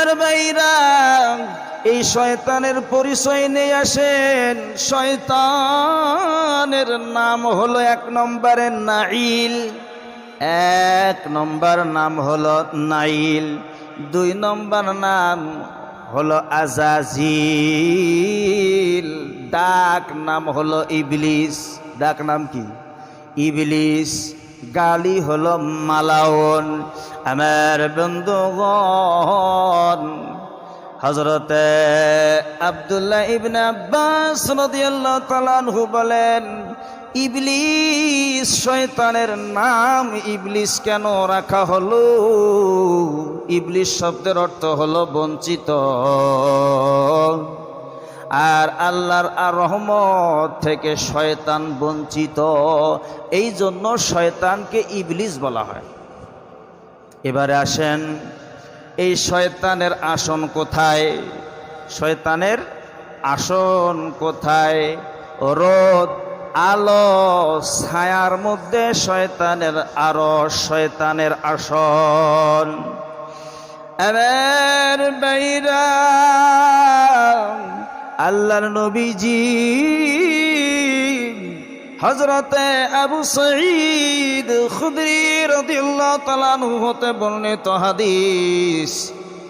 আমার ভাইরা, এই শয়তানের পরিচয় নিয়ে আসেন। শয়তানের নাম হলো এক নম্বরের নাইল এক নম্বর নাম হলো নাইল দুই নম্বর নাম হলো আজাজিল, ডাক নাম হলো ইবলিস। ডাক নাম কি? ইবলিস। গালি হলো মালাউন। আমার বন্ধুগণ হজরতে আবদুল্লাহ ইবনে আব্বাস রাদিয়াল্লাহু তাআলা আনহু বলেন, ইবলিস, শয়তানের নাম ইবলিস কেন রাখা হলো? ইবলিস শব্দের অর্থ হলো বঞ্চিত। আর আল্লাহর আর রহমত থেকে শয়তান বঞ্চিত। এই জন্য শয়তানকে ইবলিস বলা হয়। এবারে আসেন, এই শয়তানের আসন কোথায়? শয়তানের আসন কোথায়? রোদ, আলো, ছায়ার মধ্যে শয়তানের আরও শয়তানের আসন। আমার বাইরা আল্লাহর নবীজি হজরতে আবু সঈদ খুদরি রদিল্লাহ তালানু হতে বর্ণিত হাদিস।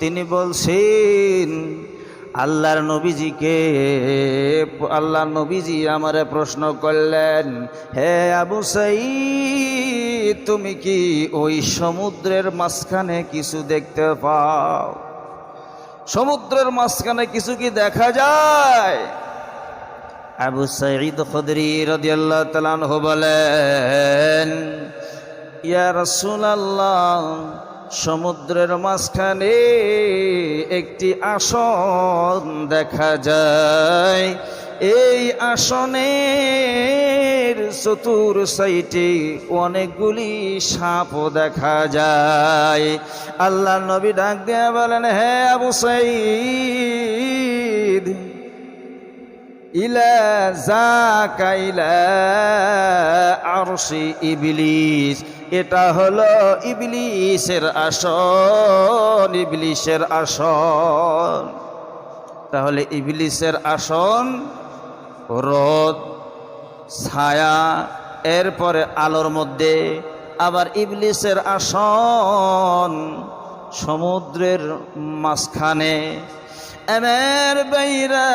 তিনি বলছেন, আল্লাহর নবীজিকে, আল্লাহর নবীজি আমারে প্রশ্ন করলেন, হে আবু সঈদ, তুমি কি ওই সমুদ্রের মাঝখানে কিছু দেখতে পাও? সমুদ্রের মাঝখানে কিছু কি দেখা যায়? আবু সাঈদ খুদরি রাদিয়াল্লাহু তাআলা আনহু বলেন, ইয়া রাসূলুল্লাহ, সমুদ্রের মাঝখানে একটি আসন দেখা যায়। এই আসনের চতুর সাইটে অনেকগুলি সাপ দেখা যায়। আল্লাহ নবী ডাক দেয়া বলেন, হে আবু সাইদ, ইলা জাকা ইলা আরশি ইবলিস। এটা হলো ইবলিসের আসন ইবলিসের আসন। তাহলে ইবলিসের আসন রোদ, ছায়া, এরপরে আলোর মধ্যে আবার ইবলিসের আসন সমুদ্রের মাঝখানে। এমের বাইরা,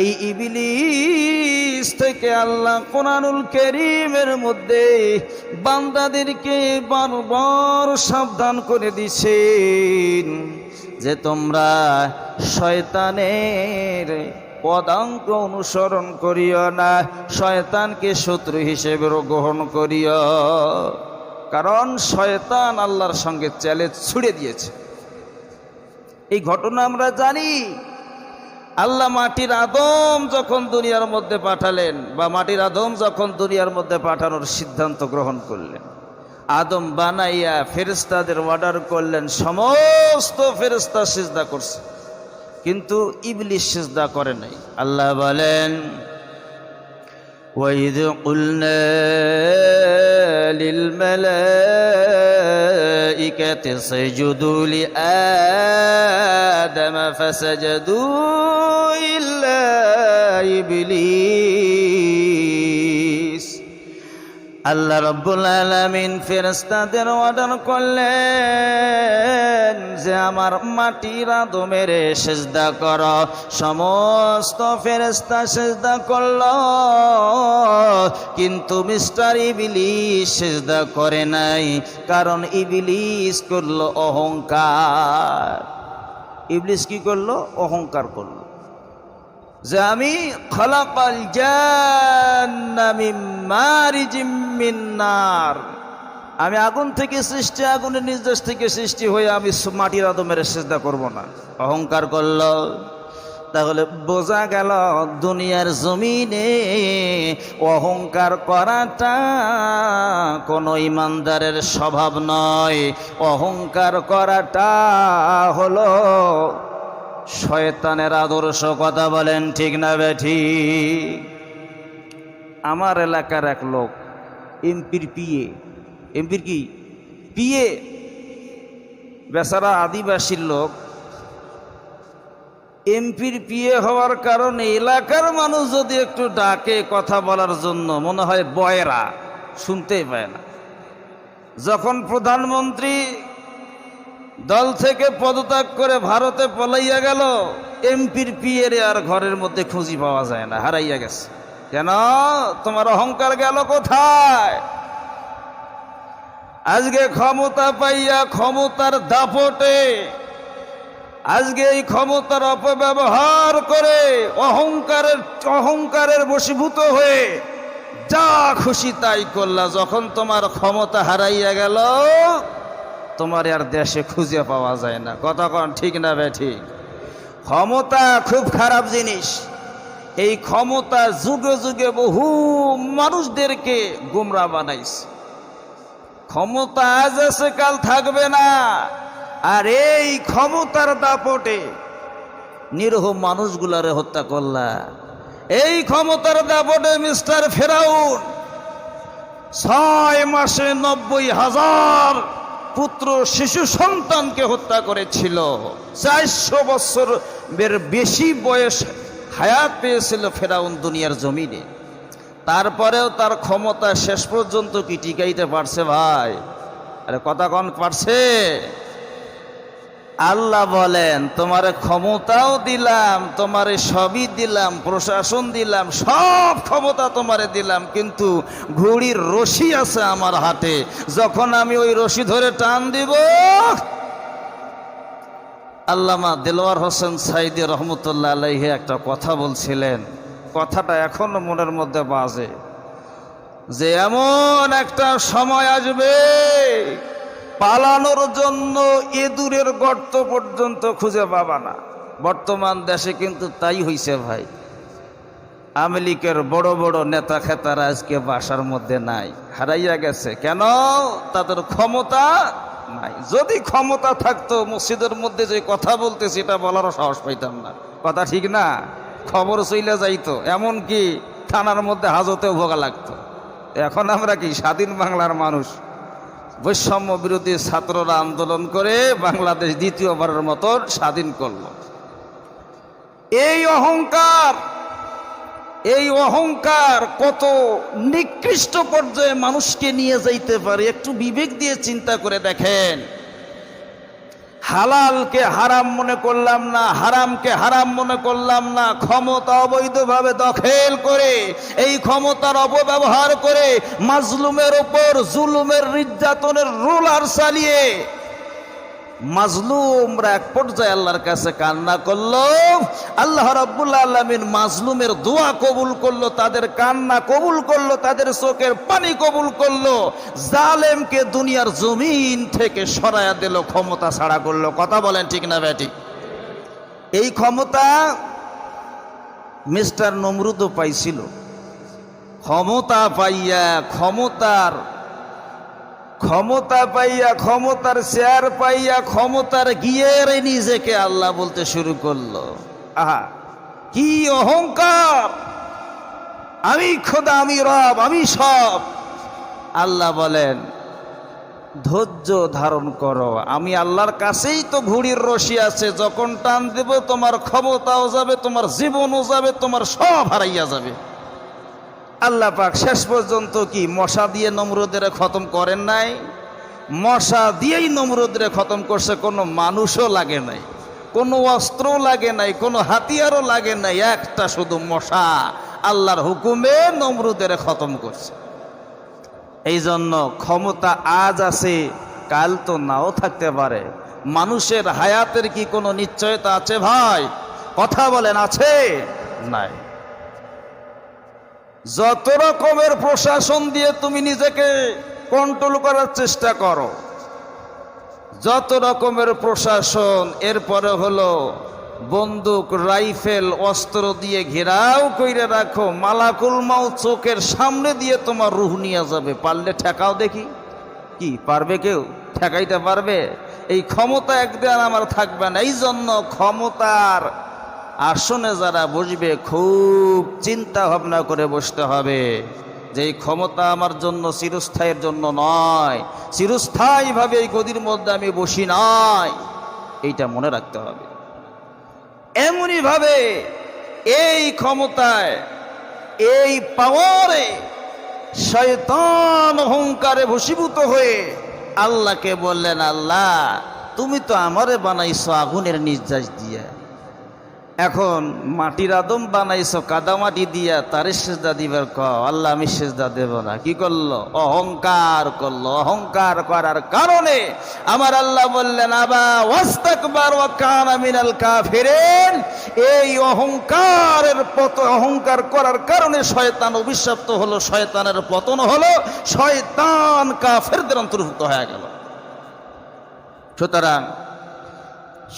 এই ইবলিস থেকে আল্লাহ কোরআনুল করিমের মধ্যে বান্দাদেরকে বারবার সাবধান করে দিছেন যে তোমরা শয়তানের পদাঙ্ক অনুসরণ করিও না, শয়তানকে শত্রু হিসেবে গ্রহণ করিও। কারণ শয়তান আল্লাহর সঙ্গে চ্যালেঞ্জ ছুড়ে দিয়েছে। এই ঘটনা আমরা জানি। আল্লাহ মাটির আদম যখন দুনিয়ার মধ্যে পাঠালেন বা মাটির আদম যখন দুনিয়ার মধ্যে পাঠানোর সিদ্ধান্ত গ্রহণ করলেন, আদম বানাইয়া ফেরেস্তাদের অর্ডার করলেন, সমস্ত ফেরেস্তা সিজদা করছে। কিন্তু ইবলিশ সিজদা করে নাই আল্লাহ বলেন وإذ قلنا للملائكة اسجدوا لآدم فسجدوا إلا إبليس আল্লাহ রব্বুল আলমিন ফেরেস্তাদের অর্ডার করলেন যে আমার মাটির আদমের সেজদা কর। সমস্ত ফেরেস্তা সেজদা করল, কিন্তু মিস্টার ইবিলিস সেজদা করে নাই, কারণ ইবিলিস করল অহংকার। ইবলিস কি করল? অহংকার করল। যে আমি খলাকাল জান্নার আমি আগুন থেকে সৃষ্টি, আগুনের নির্দেশ থেকে সৃষ্টি হয়ে আমি মাটির আদমের চেষ্টা করব না। অহংকার করল। তাহলে বোঝা গেল দুনিয়ার জমিনে অহংকার করাটা কোনো ইমানদারের স্বভাব নয়। অহংকার করাটা হলো শয়তানের আদর্শ কথা বলেন ঠিক না বেঠি আমার এলাকার এক লোক এমপির পিএ। এমপির কি? পিএ। বেচারা আদিবাসীর লোক। এমপির পিএ হওয়ার কারণে এলাকার মানুষ যদি একটু ডাকে কথা বলার জন্য, মনে হয় বয়রা, শুনতেই পায় না। যখন প্রধানমন্ত্রী দল থেকে পদত্যাগ করে ভারতে পলাইয়া গেল, এমপির পিএর আর ঘরের মধ্যে খুঁজি পাওয়া যায় না, হারাইয়া গেছে। কেন? তোমার অহংকার গেল কোথায়? আজকে ক্ষমতা পাইয়া ক্ষমতার দাপটে, আজকে এই ক্ষমতার অপব্যবহার করে অহংকারের অহংকারের বশীভূত হয়ে যা খুশি তাই করলা। যখন তোমার ক্ষমতা হারাইয়া গেল, তোমার আর দেশে খুঁজে পাওয়া যায় না। কন ঠিক না বে ঠিক? ক্ষমতা খুব খারাপ জিনিস। এই ক্ষমতা যুগে যুগে বহু মানুষদেরকে গুমরা বানাইছে। ক্ষমতা আজ আছে, কাল থাকবে না। আর এই ক্ষমতার দাপটে নিরহ মানুষগুলারে হত্যা করলা। এই ক্ষমতার দাপটে মিস্টার ফেরাউন ছয় মাসে নব্বই হাজার পুত্র, শিশু সন্তানকে হত্যা করেছিল। চারশো বছরের বেশি বয়স হায়াত পেয়েছিল ফেরাউন দুনিয়ার জমিনে। তারপরেও তার ক্ষমতা শেষ পর্যন্ত কি টিকাইতে পারছে ভাই? আরে কথা কন, পারছে? আল্লাহ বলেন, তোমার ক্ষমতাও দিলাম, তোমারে সবই দিলাম, প্রশাসন দিলাম, সব ক্ষমতা তোমারে দিলাম, কিন্তু ঘুড়ির রশি আছে আমার হাতে। যখন আমি ওই রশি ধরে টান দিব আল্লামা দেলোয়ার হোসেন সাইদি রহমতুল্লাহ আলাইহে একটা কথা বলছিলেন। কথাটা এখনও মনের মধ্যে বাজে। যে এমন একটা সময় আসবে, পালানোর জন্য এদুরের গর্ত পর্যন্ত খুঁজে পাবা না। বর্তমান দেশে কিন্তু তাই হইছে ভাই। আমেরিকার বড় বড় নেতা খেতারা আজকে বাসার মধ্যে নাই। হারাইয়া গেছে। কেন? তাদের ক্ষমতা নাই। যদি ক্ষমতা থাকতো মসজিদের মধ্যে যে কথা বলতে, সেটা বলারও সাহস পাইতাম না। কথা ঠিক না? খবর চইলে যাইতো। এমন কি থানার মধ্যে হাজতেও ভোগা লাগতো। এখন আমরা কি স্বাধীন বাংলার মানুষ? বৈষম্য বিরোধী ছাত্ররা আন্দোলন করে বাংলাদেশ দ্বিতীয়বারের মতো স্বাধীন করল। এই অহংকার এই অহংকার কত নিকৃষ্ট পর্যায়ে মানুষকে নিয়ে যাইতে পারে? একটু বিবেক দিয়ে চিন্তা করে দেখেন। হালালকে হারাম মনে করলাম না, হারামকে হারাম মনে করলাম না, ক্ষমতা অবৈধভাবে দখল করে, এই ক্ষমতার অপব্যবহার করে মাজলুমের ওপর জুলুমের নির্যাতনের রোলার চালিয়ে মাজলুমরা এক পর্যায়ে আল্লাহর কাছে কান্না করল। আল্লাহ রাব্বুল আলামিন মাজলুমের দোয়া কবুল করল, তাদের কান্না কবুল করল, তাদের চোখের পানি কবুল করল। জালেমকে দুনিয়ার জমিন থেকে সরায়া দিল, ক্ষমতা ছাড়া করল। কথা বলেন ঠিক না ব্যাটি? এই ক্ষমতা মিস্টার নমরুদও পাইছিল। ক্ষমতা পাইয়া ক্ষমতার ক্ষমতা পাইয়া, ক্ষমতার শেয়ার পাইয়া, ক্ষমতার গিয়ের নিজেকে আল্লাহ বলতে শুরু করল। আহা, কি অহংকার! আমি খোদা, আমি রব, আমি সব। আল্লাহ বলেন, ধৈর্য ধারণ করো। আমি আল্লাহর কাছেই তো ঘুড়ির রশি আছে, যখন টান দেব তোমার ক্ষমতাও যাবে, তোমার জীবনও যাবে, তোমার সব হারাইয়া যাবে। আল্লাহ পাক শেষ পর্যন্ত কি মশা দিয়ে নমরুদের খতম করেন নাই? মশা দিয়েই নমরুদের খতম করছে, কোনো মানুষও লাগে নাই, কোনো অস্ত্রও লাগে নাই, কোনো হাতিয়ারও লাগে নাই, একটা শুধু মশা আল্লাহর হুকুমে নমরুদের খতম করছে। এই জন্য ক্ষমতা আজ আছে, কাল তো নাও থাকতে পারে। মানুষের হায়াতের কি কোনো নিশ্চয়তা আছে ভাই? কথা বলেন, আছে? নাই। যত রকমের প্রশাসন দিয়ে তুমি নিজেকে কন্ট্রোল করার চেষ্টা করো। যত রকমের প্রশাসন, এরপরে হলো বন্দুক, রাইফেল, অস্ত্র দিয়ে ঘেরাও কইরে রাখো, মালাকুল মাও চোখের সামনে দিয়ে তোমার রুহ নিয়ে যাবে। পারলে ঠেকাও দেখি। কি, পারবে কেউ? ঠেকাইতে পারবে? এই ক্ষমতা একদিন আমার থাকবে না। এই জন্য ক্ষমতার আসনে যারা বসবে, খুব চিন্তা ভাবনা করে বসতে হবে। যে ক্ষমতা আমার জন্য চিরস্থায়ীর জন্য নয়, চিরস্থায়ীভাবে এই গদির মধ্যে আমি বসি নাই, এইটা মনে রাখতে হবে। এমনইভাবে এই ক্ষমতায়, এই পাওয়ারে শয়তান অহংকারে ভসীভূত হয়ে আল্লাহকে বললেন, আল্লাহ, তুমি তো আমারে বানাইছো আগুনের নির্যাস দিয়ে। এখন মাটির আদম বানাইছো, কাদামাটি দিয়া তারে সেজদা দিবার ক আল্লাহ আমি সেজদা দেব না। কি করল? অহংকার করল। অহংকার করার কারণে আমার আল্লাহ বললেন, আবা ওয়াস্তাকবার ওয়া এই অহংকারের পত, অহংকার করার কারণে শয়তান অভিশপ্ত হলো, শয়তানের পতন হলো, শয়তান কাফেরদের অন্তর্ভুক্ত হয়ে গেল। সুতরাং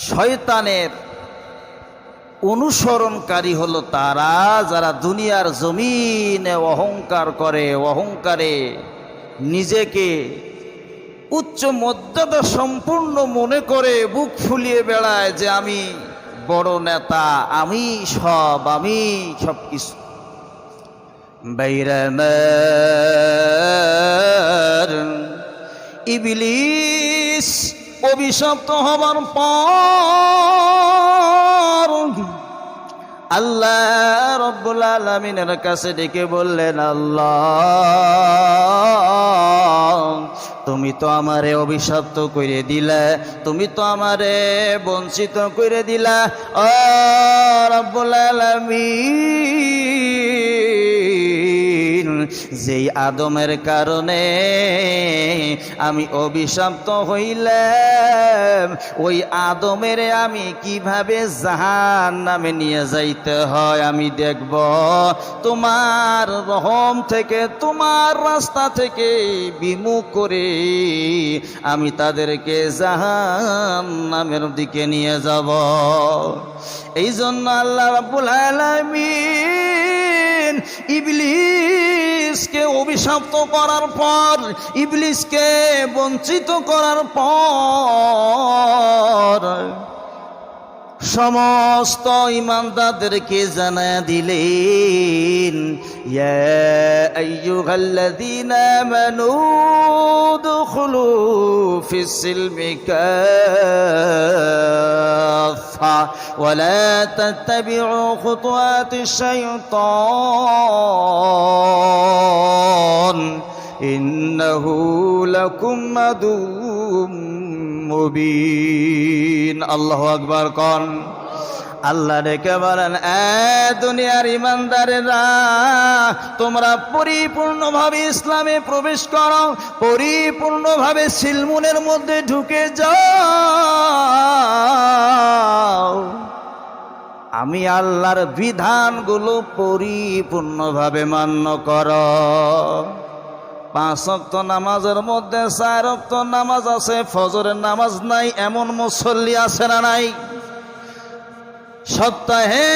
শয়তানের অনুসরণকারী হলো তারা যারা দুনিয়ার জমিনে অহংকার করে, অহংকারে নিজেকে উচ্চ মর্যাদা সম্পূর্ণ মনে করে বুক ফুলিয়ে বেড়ায় যে আমি বড় নেতা, আমি সব আমি সব কিছু বাইরামার ইবলিস অভিশপ্ত হবার পর আল্লাহ রব্বুল আলমিনের কাছে ডেকে বললেন, আল্লাহ, তুমি তো আমারে অভিশপ্ত করে দিলা, তুমি তো আমারে বঞ্চিত করে দিলা। ও রব্বুল আলমিন যেই আদমের কারণে আমি অভিশপ্ত হইলাম, ওই আদমের আমি কীভাবে জাহান নামে নিয়ে যাইতে হয় আমি দেখব। তোমার রহম থেকে, তোমার রাস্তা থেকে বিমুখ করে আমি তাদেরকে জাহান নামের দিকে নিয়ে যাব। এই জন্য আল্লাহ রাব্বুল আলামিন ইবলিসকে অভিশাপ্ত করার পর ইবলিসকে বঞ্চিত করার পর সমস্ত ইমানদারদেরকে জানা দিলেন ইয়া আইয়ুহাল্লাযীনা আমানু দুখুলু ইন্নাহু লাকুম মুবিন আল্লাহ আকবার কন আল্লাহ ডেকে বলেন, এ দুনিয়ার ইমানদারেরা, তোমরা পরিপূর্ণভাবে ইসলামে প্রবেশ করো, পরিপূর্ণভাবে সিলমুনের মধ্যে ঢুকে যাও। আমি আল্লাহর বিধানগুলো পরিপূর্ণভাবে মান্য কর। পাঁচ অক্ত নামাজের মধ্যে চার অক্ত নামাজ আছে, ফজরের নামাজ নাই, এমন মুসল্লি আছে না নাই? সপ্তাহে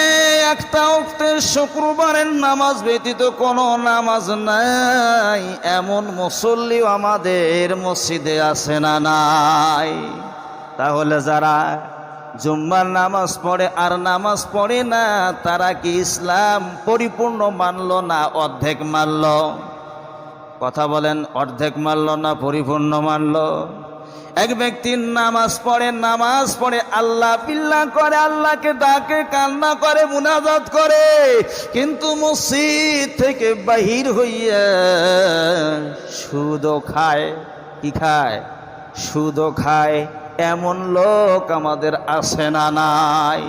একটা অক্তের শুক্রবারের নামাজ ব্যতীত কোনো নামাজ নাই, এমন মুসল্লিও আমাদের মসজিদে আছে না নাই? তাহলে যারা জুম্মার নামাজ পড়ে আর নামাজ পড়ে না, তারা কি ইসলাম পরিপূর্ণ মানল না অর্ধেক মানল? কথা বলেন, অর্ধেক মানল না, পরিপূর্ণ মানল এক ব্যক্তির নামাজ পড়ে নামাজ পড়ে আল্লাহ পিল্লা করে, আল্লাহকে ডাকে, কান্না করে, মুনাজাত করে। কিন্তু মসজিদ থেকে বাহির হইয়া সুদও খায়, কি খায়? সুদও খায়। এমন লোক আমাদের আসে না নাই।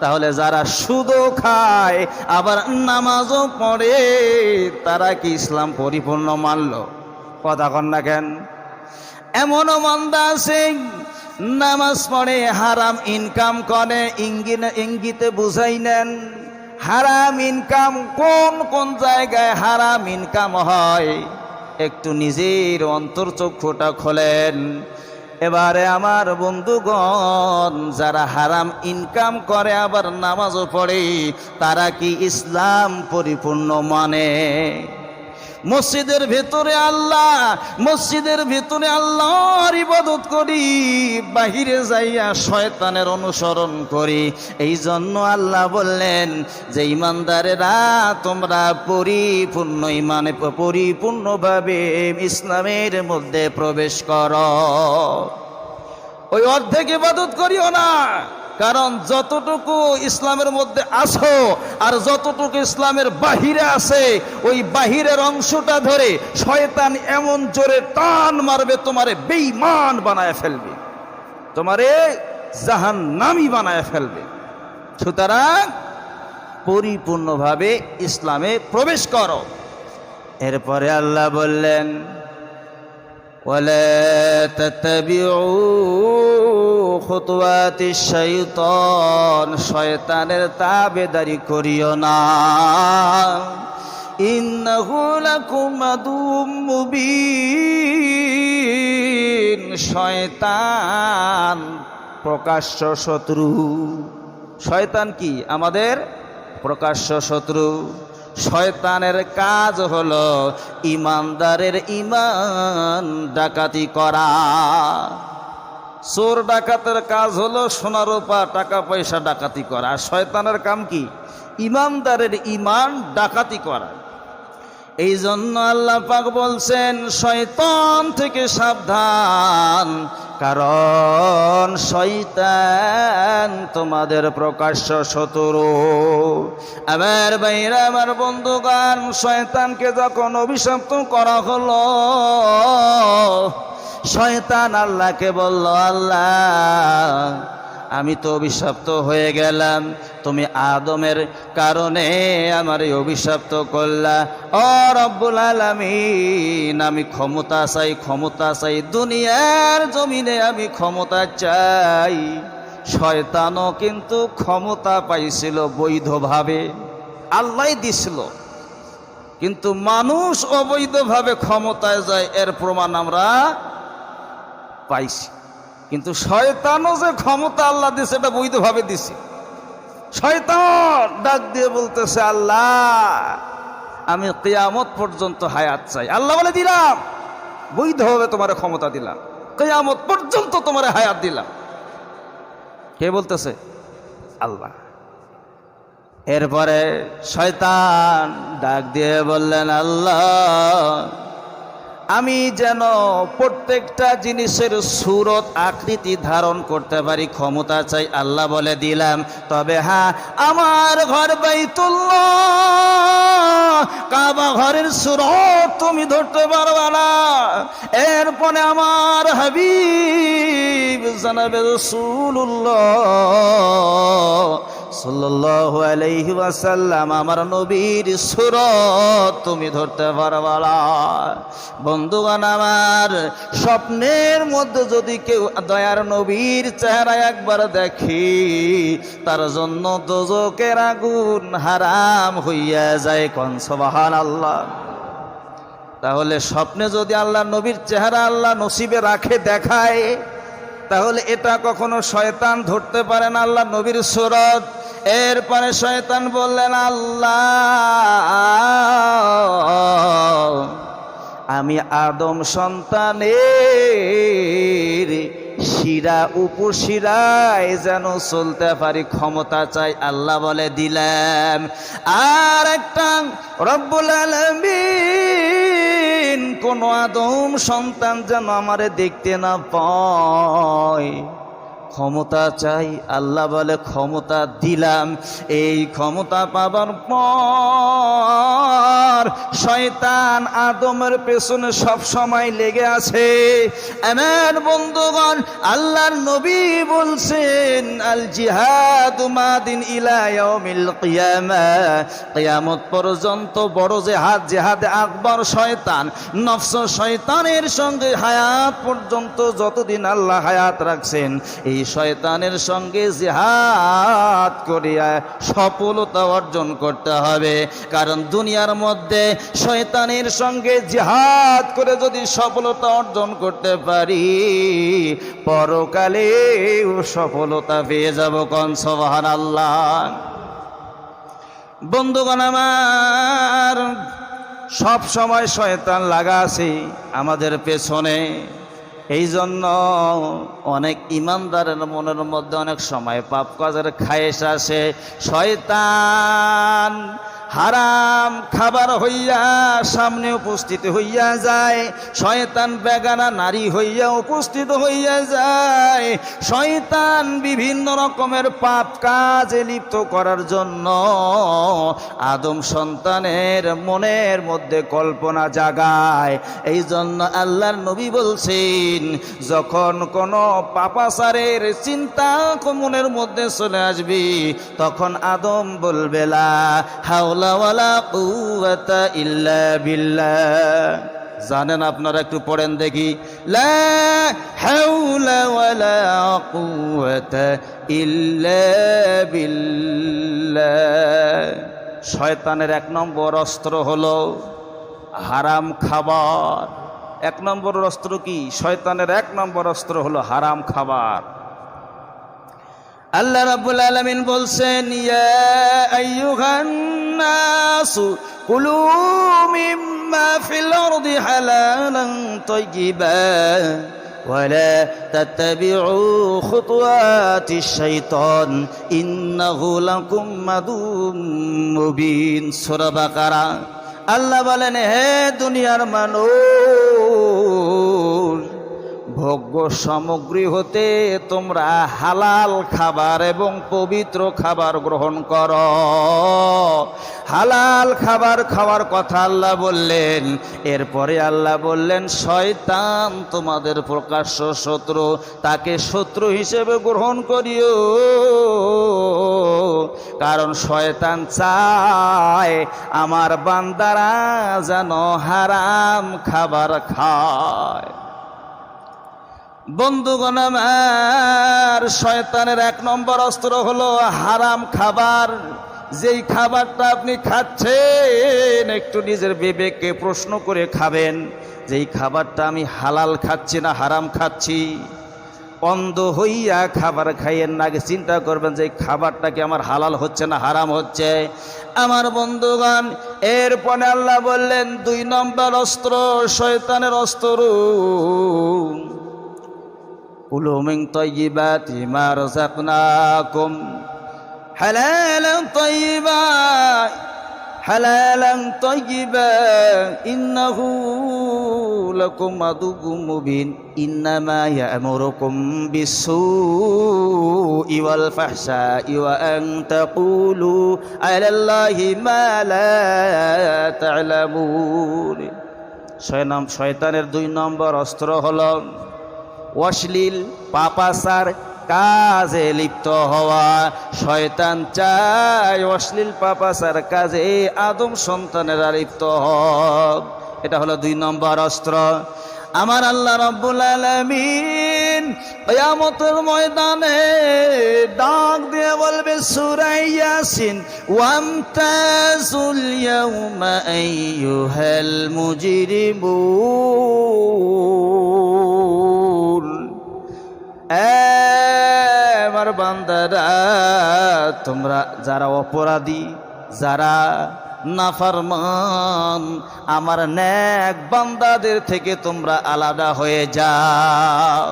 তাহলে যারা সুদও খায়, আবার নামাজও পড়ে, তারা কি ইসলাম পরিপূর্ণ মানল? কথা কন না কেন? এমনও মন্দা আছে, নামাজ পড়ে হারাম ইনকাম করে, ইঙ্গিনে, ইঙ্গিতে বুঝাই নেন, হারাম ইনকাম কোন কোন জায়গায় হারাম ইনকাম হয়? একটু নিজের অন্তর্চক্ষুটা খোলেন এবারে আমার বন্ধুগণ, যারা হারাম ইনকাম করে আবার নামাজও পড়ে, তারা কি ইসলাম পরিপূর্ণ মানে? মসজিদের ভেতরে আল্লাহ, মসজিদের ভেতরে আল্লাহর ইবাদত করি, বাহিরে যাইয়া শয়তানের অনুসরণ করি। এই জন্য আল্লাহ বললেন যে, ইমানদারেরা, তোমরা পরিপূর্ণ ইমানে, পরিপূর্ণভাবে ইসলামের মধ্যে প্রবেশ কর। ওই অর্ধেক ইবাদত করিও না। কারণ যতটুকু ইসলামের মধ্যে আছো আর যতটুকু ইসলামের বাহিরে আছে, ওই বাহিরের অংশটা ধরে শয়তান এমন জোরে টান মারবে, তোমারে বেঈমান বানায় ফেলবে। তোমারে জাহান নামি বানায় ফেলবে। সুতরাং পরিপূর্ণভাবে ইসলামে প্রবেশ করো। এরপরে আল্লাহ বললেন ولا تتبعوا خطوات الشيطان শয়তানের তাবেদারি করিও না ইন্নাহু লাকুম আদুম মুবিন শয়তান প্রকাশ্য শত্রু শয়তান কি আমাদের প্রকাশ্য শত্রু শয়তানের কাজ হলো ইমানদারের ইমান ডাকাতি করা। চোর ডাকাতের কাজ হলো সোনা, রূপা, টাকা, পয়সা ডাকাতি করা। শয়তানের কাম কি? ইমানদারের ইমান ডাকাতি করা। এই জন্য আল্লাহ পাক বলছেন, শয়তান থেকে সাবধান। কারণ শৈতান তোমাদের প্রকাশ্য শত্রু। আমার বাইরা আমার বন্ধুগান শয়তানকে যখন অভিশপ্ত করা হলো, শয়তান আল্লাহকে বলল, আল্লাহ আমি তো অভিশপ্ত হয়ে গেলাম। তুমি আদমের কারণে আমার অভিশপ্ত করলা। ও রব্বুল আলামিন, আমি ক্ষমতা চাই ক্ষমতা চাই দুনিয়ার জমিনে আমি ক্ষমতা চাই। শয়তানও কিন্তু ক্ষমতা পাইছিল বৈধভাবে। আল্লাহ দিছিল। কিন্তু মানুষ অবৈধভাবে ক্ষমতায় যায়, এর প্রমাণ আমরা পাইছি। কিন্তু শয়তানও যে ক্ষমতা আল্লাহ দিছে, এটা বৈধভাবে দিছে। শয়তান ডাক দিয়ে বলতেছে, আল্লাহ, আমি কেয়ামত পর্যন্ত হায়াত চাই। আল্লাহ বলে, দিলাম। বৈধভাবে তোমার ক্ষমতা দিলাম। কেয়ামত পর্যন্ত তোমার হায়াত দিলাম। কে বলতেছে? আল্লাহ। এরপরে শয়তান ডাক দিয়ে বললেন, আল্লাহ আমি যেন প্রত্যেকটা জিনিসের সুরত, আকৃতি ধারণ করতে পারি, ক্ষমতা চাই, আল্লাহ বলে দিলাম। তবে হ্যাঁ আমার ঘর বাইতুল্লাহ, কাবা ঘরের সুরত তুমি ধরতে পারবা না। এরপরে আমার হাবিব জানাবে রসুল্লাহ আমার নবীর সুরত তুমি ধরতে আমার, স্বপ্নের মধ্যে যদি কেউ দয়ার নবীর চেহারা একবার দেখি, তার জন্য দোজকের আগুন হারাম হইয়া যায় কন? আল্লাহ তাহলে স্বপ্নে যদি আল্লাহ নবীর চেহারা আল্লাহ নসিবে রাখে, দেখায়, তাহলে এটা কখনো শয়তান ধরতে পারে না আল্লাহ নবীর সুরত। এরপরে শয়তান বললেন, আল্লাহ, আমি আদম সন্তানের শিরা উপশিরায় যেন চলতে পারি, ক্ষমতা চাই। আল্লাহ বলে দিলাম আর একটা রব্বুল আলমিন, কোন আদম সন্তান যেন আমারে দেখতে না পায়। ক্ষমতা চাই, আল্লাহ বলে ক্ষমতা দিলাম। এই ক্ষমতা পাবার পর শয়তান আদমের পেছনে সব সময় লেগে আছে। আমার বন্ধুগণ, আল্লাহর নবী বলছেন, আল জিহাদ মাদিন ইলায়াউমিল কিয়ামা। কিয়ামত পর্যন্ত বড় জেহাদ, জেহাদে আকবর শয়তান, নফস শয়তানের সঙ্গে হায়াত পর্যন্ত যতদিন আল্লাহ হায়াত রাখছেন, এই শয়তানের সঙ্গে জিহাদ করিয়া সফলতা অর্জন করতে হবে। কারণ দুনিয়ার মধ্যে শয়তানের সঙ্গে জিহাদ করে যদি সফলতা অর্জন করতে পারি পরকালে সফলতা পেয়ে যাব কন? সবহান আল্লাহ বন্ধুগণ আমার, সব সময় শয়তান লাগা আছে আমাদের পেছনে। এই জন্য অনেক ইমানদারের মনের মধ্যে অনেক সময় পাপ কাজের খায়েশ আসে। শয়তান হারাম খাবার হইয়া সামনে উপস্থিত হইয়া যায়। শয়তান বেগানা নারী হইয়া উপস্থিত হইয়া যায়। শয়তান বিভিন্ন রকমের পাপ কাজে লিপ্ত করার জন্য আদম সন্তানের মনের মধ্যে কল্পনা জাগায়। এই জন্য আল্লাহর নবী বলছেন, যখন কোনো পাপাসারের চিন্তা মনের মধ্যে চলে আসবি, তখন আদম বলবে, লা হাওলা ওয়ালা কুওয়াতা ইল্লা বিল্লাহ। জানেন আপনারা একটু পড়েন দেখি। লা হাওলা ওয়ালা কুওয়াতা ইল্লা বিল্লাহ। শয়তানের এক নম্বর অস্ত্র হলো হারাম খাবার। এক নম্বর অস্ত্র কি? শয়তানের এক নম্বর অস্ত্র হলো হারাম খাবার। আল্লাহ রাব্বুল আলামিন বলছেন, ইয়া আইয়ুহান নাসু কুলু মিম্মা ফিল আরদি হালালান তাইয়্যিবা ولا تتبعوا خطوات الشيطان إنه لكم عدو مبين সূরা বাকারা আল্লাহ বলেন হে দুনিয়ার মানুষ ভোগ্য সামগ্রী হতে তোমরা হালাল খাবার এবং পবিত্র খাবার গ্রহণ কর। হালাল খাবার খাওয়ার কথা আল্লাহ বললেন। এরপরে আল্লাহ বললেন, শয়তান তোমাদের প্রকাশ্য শত্রু, তাকে শত্রু হিসেবে গ্রহণ করিও। কারণ শয়তান চায় আমার বান্দারা যেন হারাম খাবার খায়। বন্ধুগণ আমার, শয়তানের এক নম্বর অস্ত্র হলো হারাম খাবার। যেই খাবারটা আপনি খাচ্ছেন, একটু নিজের বিবেককে প্রশ্ন করে খাবেন, যেই খাবারটা আমি হালাল খাচ্ছি না হারাম খাচ্ছি? অন্ধ হইয়া খাবার খাইয়েন না, আগে চিন্তা করবেন যে এই খাবারটা কি আমার হালাল হচ্ছে না হারাম হচ্ছে? আমার বন্ধুগণ, এরপরে আল্লাহ বললেন, দুই নম্বর অস্ত্র শয়তানের অস্ত্র। كلوا من طيبات ما رزقناكم حلالا طيبا حلالا طيبا إنه لكم عدو مبين إنما يأمركم بالسوء والفحشاء وأن تقولوا على الله ما لا تعلمون শয়তানের দুই নম্বর অস্ত্র হলো অশ্লীল পাপাসার কাজে লিপ্ত হওয়া। শয়তান চায় অশ্লীল পাপাসার কাজে আদম সন্তানেরা লিপ্ত হক। এটা হলো দুই নম্বর অস্ত্র। আমার আল্লাহ রব্বুল আলামিন কিয়ামতের ময়দানে ডাক দিয়ে বলবে, সূরা ইয়াসিন ওয়ামতাজুল ইয়াউমা আইয়ুহাল মুজরিমুন। আমার বান্দারা, তোমরা যারা অপরাধী, যারা নাফারমান, আমার ন্যাক বান্দাদের থেকে তোমরা আলাদা হয়ে যাও।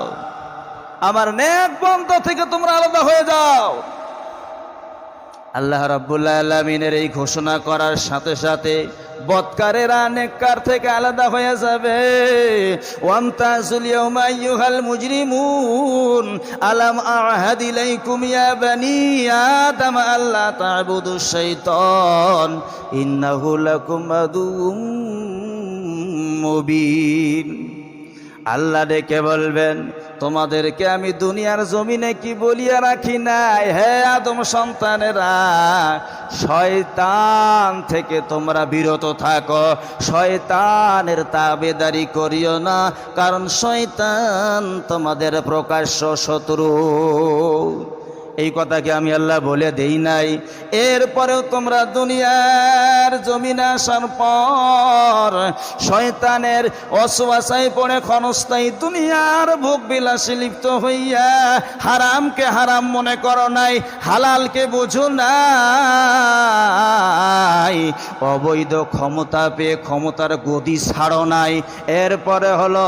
আমার ন্যাক বান্দা থেকে তোমরা আলাদা হয়ে যাও। আল্লাহ রাব্বুল আলামিনের এই ঘোষণা করার সাথে সাথে বৎকারেরা নেককার থেকে আলাদা হয়ে যাবে। ওয়ামতাজুল ইয়াউমা আইয়ুহাল মুজরিমুন। আলাম আহাদ ইলাইকুম ইয়া বানি আদম আল্লা তা'বুদুশ শাইতান। ইন্নাহু লাকুম আদুউম মুবিন। আল্লাহ ডেকে বলবেন তোমাদেরকে আমি দুনিয়ার জমিনে কি বলিয়া রাখি নাই? হে আদম সন্তানেরা, শয়তান থেকে তোমরা বিরত থাকো। শয়তানের তাবেদারি করিও না, কারণ শয়তান তোমাদের প্রকাশ্য শত্রু। এই কথাকে আমি আল্লাহ বলে দেই নাই। এরপরেও তোমরা দুনিয়ার জমিনে আসার পর শয়তানের অসুয়াশায় পড়ে ক্ষণস্থায়ী দুনিয়ার ভোগ বিলাসে লিপ্ত হইয়া হারামকে হারাম মনে করো নাই, হালালকে বুঝো নাই, অবৈধ ক্ষমতা পেয়ে ক্ষমতার গদি ছাড়ো নাই। এরপরে হলো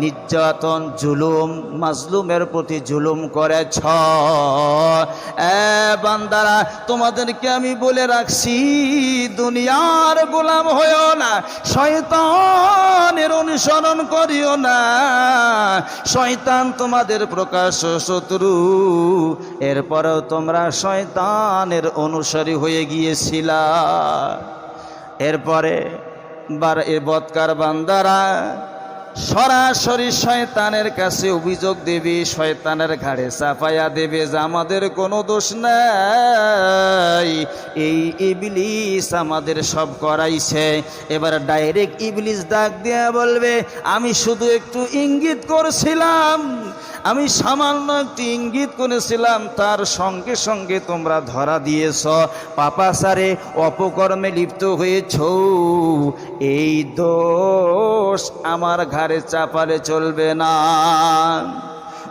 নির্যাতন, জুলুম, মাজলুমের প্রতি জুলুম করেছ বান্দারা, তোমাদেরকে আমি বলে রাখছি, দুনিয়ার গোলাম হয়েও না, শয়তানের অনুসরণ করিও না। শয়তান তোমাদের প্রকাশ শত্রু। এরপরেও তোমরা শয়তানের অনুসারী হয়ে গিয়েছিলা। এরপরে বার এ বৎকার বান্দারা সরাসরি শয়তানের কাছে অভিযোগ দেবে, শয়তানের ঘাড়ে চাপাইয়া দেবে, যে আমাদের কোনো দোষ নাই। এই ইবলিস আমাদের সব করাইছে। এবার ডাইরেক্ট ইবলিস ডাক দিয়া বলবে, আমি শুধু একটু ইঙ্গিত করছিলাম, আমি সামান্য একটু ইঙ্গিত করেছিলাম, তার সঙ্গে সঙ্গে তোমরা ধরা দিয়েছ। পাপাসারে অপকর্মে লিপ্ত হয়েছ। এই দোষ আমার ঘাড়ে ঘাড়ে চাপালে চলবে না।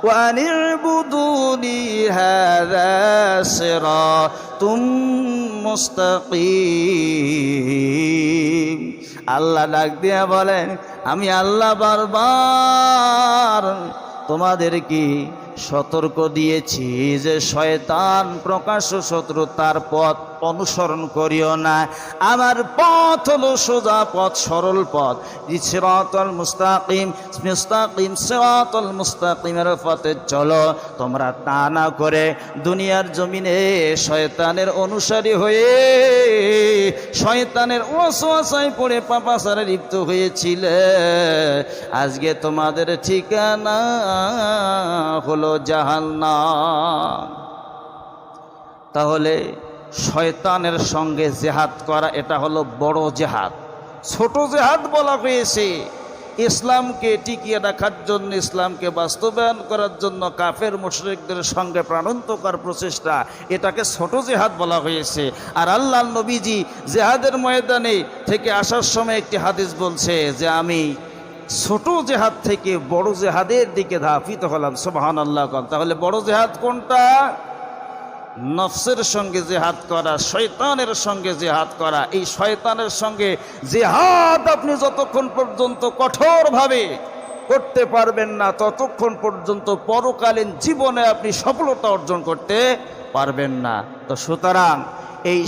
ওয়ানিরবুদুনি হাযা তুম মুস্তাকিম। আল্লাহ ডাক দিয়া বলেন, আমি আল্লাহ বারবার তোমাদের কি সতর্ক দিয়েছি যে শয়তান প্রকাশ্য শত্রু তার পথ অনুসরণ করিও না। আমার পথ হলো সোজা পথ, সরল পথ। সিরাতল মুস্তাকিম মুস্তাকিম সিরাতল মুস্তাকিমের পথে চলো। তোমরা তা না করে দুনিয়ার জমিনে শয়তানের অনুসারী হয়ে শয়তানের ওয়াসওয়াসায় পড়ে পাপাসারে লিপ্ত হয়েছিলে। আজকে তোমাদের ঠিকানা হলো জাহান্নাম। তাহলে শয়তানের সঙ্গে জেহাদ করা, এটা হলো বড় জেহাদ। ছোট জেহাদ বলা হয়েছে। ইসলামকে টিকিয়ে রাখার জন্য, ইসলামকে বাস্তবায়ন করার জন্য কাফের মুশরিকদের সঙ্গে প্রাণান্তকর প্রচেষ্টা, এটাকে ছোট জেহাদ বলা হয়েছে। আর আল্লাহ নবীজি জেহাদের ময়দানে থেকে আসার সময় একটি হাদিস বলছে যে, আমি ছোট জেহাদ থেকে বড় জেহাদের দিকে ধাপিত হলাম সোবাহান আল্লাহ তাহলে বড় জেহাদ কোনটা? নফসের সঙ্গে জেহাদ করা, শয়তানের সঙ্গে জেহাদ করা। এই শয়তানের সঙ্গে জেহাদ আপনি যতক্ষণ পর্যন্ত কঠোরভাবে করতে পারবেন না, ততক্ষণ পর্যন্ত পরকালীন জীবনে আপনি সফলতা অর্জন করতে পারবেন না। তো সুতরাং এই